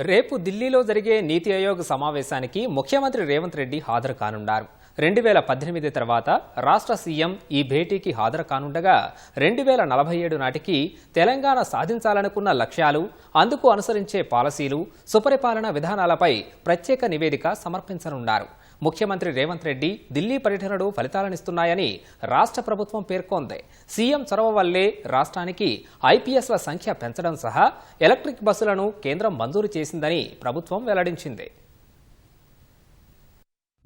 రేపు ఢిల్లీలో జరిగే నీతి ఆయోగ్ సమావేశానికి ముఖ్యమంత్రి రేవంత్ రెడ్డి హాజరు కానున్నారు రెండు వేల పద్దెనిమిది తర్వాత రాష్ట్ర సీఎం ఈ భేటీకి హాజరు కానుండగా రెండు వేల నలభై ఏడు నాటికి తెలంగాణ సాధించాలనుకున్న లక్ష్యాలు అందుకు అనుసరించే పాలసీలు సుపరిపాలన విధానాలపై ప్రత్యేక నివేదిక సమర్పించనున్నారు ముఖ్యమంత్రి రేవంత్ రెడ్డి ఢిల్లీ పర్యటనలు ఫలితాలనిస్తున్నాయని రాష్ట్ర ప్రభుత్వం పేర్కొంది. సీఎం చొరవ వల్లే రాష్ట్రానికి ఐపీఎస్ల సంఖ్య పెంచడం సహా ఎలక్ట్రిక్ బస్సులను కేంద్రం మంజూరు చేసిందని ప్రభుత్వం వెల్లడించింది.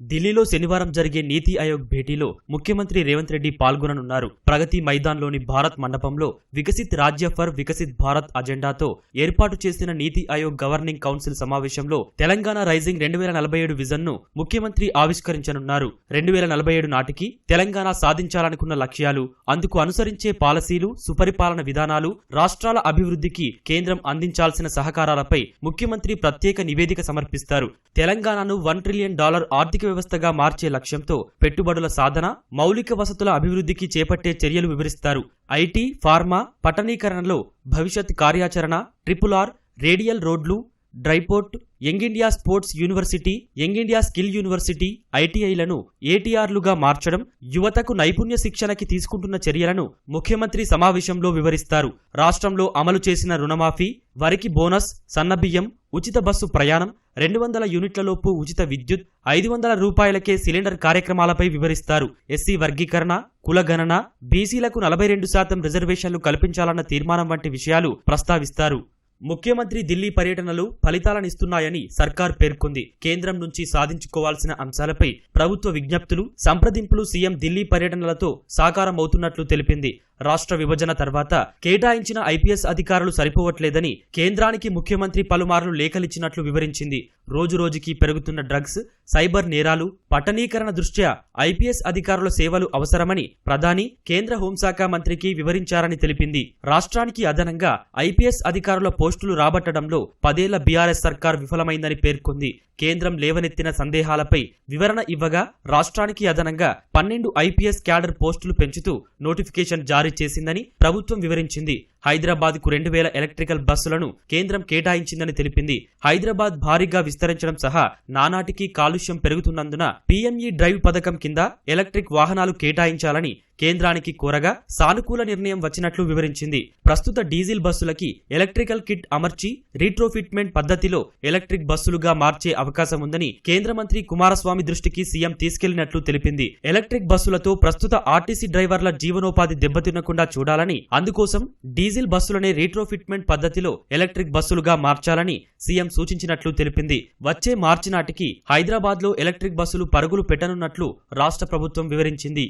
ఢిల్లీలో శనివారం జరిగే నీతి ఆయోగ్ భేటీలో ముఖ్యమంత్రి రేవంత్ రెడ్డి పాల్గొననున్నారు. ప్రగతి మైదాన్లోని భారత్ మండపంలో వికసిత్ రాజ్య ఫర్ వికసిత్ భారత్ అజెండాతో ఏర్పాటు చేసిన నీతి ఆయోగ్ గవర్నింగ్ కౌన్సిల్ సమావేశంలో తెలంగాణ రైజింగ్ రెండు వేల నలభై ఏడు విజన్ను ముఖ్యమంత్రి ఆవిష్కరించనున్నారు. రెండు వేల నలభై ఏడు నాటికి తెలంగాణ సాధించాలనుకున్న లక్ష్యాలు అందుకు అనుసరించే పాలసీలు సుపరిపాలన విధానాలు రాష్ట్రాల అభివృద్ధికి కేంద్రం అందించాల్సిన సహకారాలపై ముఖ్యమంత్రి ప్రత్యేక నివేదిక సమర్పిస్తారు. తెలంగాణను వన్ ట్రిలియన్ డాలర్ ఆర్థిక వ్యవస్థగా మార్చే లక్ష్యంతో పెట్టుబడుల సాధన మౌలిక వసతుల అభివృద్ధికి చేపట్టే చర్యలు వివరిస్తారు. ఐటీ ఫార్మా పట్టణీకరణలో భవిష్యత్ కార్యాచరణ ట్రిపుల్ ఆర్ రేడియల్ రోడ్లు dry port young India sports university young India skill university ఐటీఐలను ఏటీఆర్లుగా మార్చడం యువతకు నైపుణ్య శిక్షణకి తీసుకుంటున్న చర్యలను ముఖ్యమంత్రి సమావేశంలో వివరిస్తారు. రాష్ట్రంలో అమలు చేసిన రుణమాఫీ వరికి బోనస్ సన్నబియ్యం ఉచిత బస్సు ప్రయాణం రెండు వందల యూనిట్లలోపు ఉచిత విద్యుత్ ఐదు వందల రూపాయలకే సిలిండర్ కార్యక్రమాలపై వివరిస్తారు. ఎస్సీ వర్గీకరణ కులగణన బీసీలకు నలభై రెండు శాతం రిజర్వేషన్లు కల్పించాలన్న తీర్మానం వంటి విషయాలు ప్రస్తావిస్తారు. ముఖ్యమంత్రి ఢిల్లీ పర్యటనలు ఫలితాలనిస్తున్నాయని సర్కార్ పేర్కొంది. కేంద్రం నుంచి సాధించుకోవాల్సిన అంశాలపై ప్రభుత్వ విజ్ఞప్తులు సంప్రదింపులు సీఎం ఢిల్లీ పర్యటనలతో సాకారమవుతున్నట్లు తెలిపింది. రాష్ట్ర విభజన తర్వాత కేటాయించిన ఐపీఎస్ అధికారులు సరిపోవట్లేదని కేంద్రానికి ముఖ్యమంత్రి పలుమార్లు లేఖలిచ్చినట్లు వివరించింది. రోజురోజుకి పెరుగుతున్న డ్రగ్స్ సైబర్ నేరాలు పట్టణీకరణ దృష్ట్యా ఐపీఎస్ అధికారుల సేవలు అవసరమని ప్రధాని కేంద్ర హోంశాఖ మంత్రికి వివరించారని తెలిపింది. రాష్ట్రానికి అదనంగా ఐపీఎస్ అధికారుల పోస్టులు రాబట్టడంలో పదేళ్ళ బీఆర్ఎస్ సర్కార్ విఫలమైందని పేర్కొంది. కేంద్రం లేవనెత్తిన సందేహాలపై వివరణ ఇవ్వగా రాష్ట్రానికి అదనంగా పన్నెండు ఐపీఎస్ క్యాడర్ పోస్టులు పెంచుతూ నోటిఫికేషన్ జారీ చేసిందని ప్రభుత్వం వివరించింది. హైదరాబాద్కు రెండు వేల ఎలక్ట్రికల్ బస్సులను కేంద్రం కేటాయించిందని తెలిపింది. హైదరాబాద్ భారీగా విస్తరించడం సహా నానాటికి కాలుష్యం పెరుగుతున్నందున పీఎంఈ డ్రైవ్ పథకం కింద ఎలక్ట్రిక్ వాహనాలు కేటాయించాలని కేంద్రానికి కోరగా సానుకూల నిర్ణయం వచ్చినట్లు వివరించింది. ప్రస్తుత డీజిల్ బస్సులకి ఎలక్ట్రికల్ కిట్ అమర్చి రీట్రోఫిట్మెంట్ పద్ధతిలో ఎలక్ట్రిక్ బస్సులుగా మార్చే అవకాశం ఉందని కేంద్ర మంత్రి కుమారస్వామి దృష్టికి సీఎం తీసుకెళ్ళినట్లు తెలిపింది. ఎలక్ట్రిక్ బస్సులతో ప్రస్తుత ఆర్టీసీ డ్రైవర్ల జీవనోపాధి దెబ్బతినకుండా చూడాలని అందుకోసం డీజిల్ డీజిల్ బస్సులనే రీట్రోఫిట్మెంట్ పద్ధతిలో ఎలక్ట్రిక్ బస్సులుగా మార్చాలని సీఎం సూచించినట్లు తెలిపింది. వచ్చే మార్చి నాటికి హైదరాబాద్లో ఎలక్ట్రిక్ బస్సులు పరుగులు పెట్టనున్నట్లు రాష్ట్ర ప్రభుత్వం వివరించింది.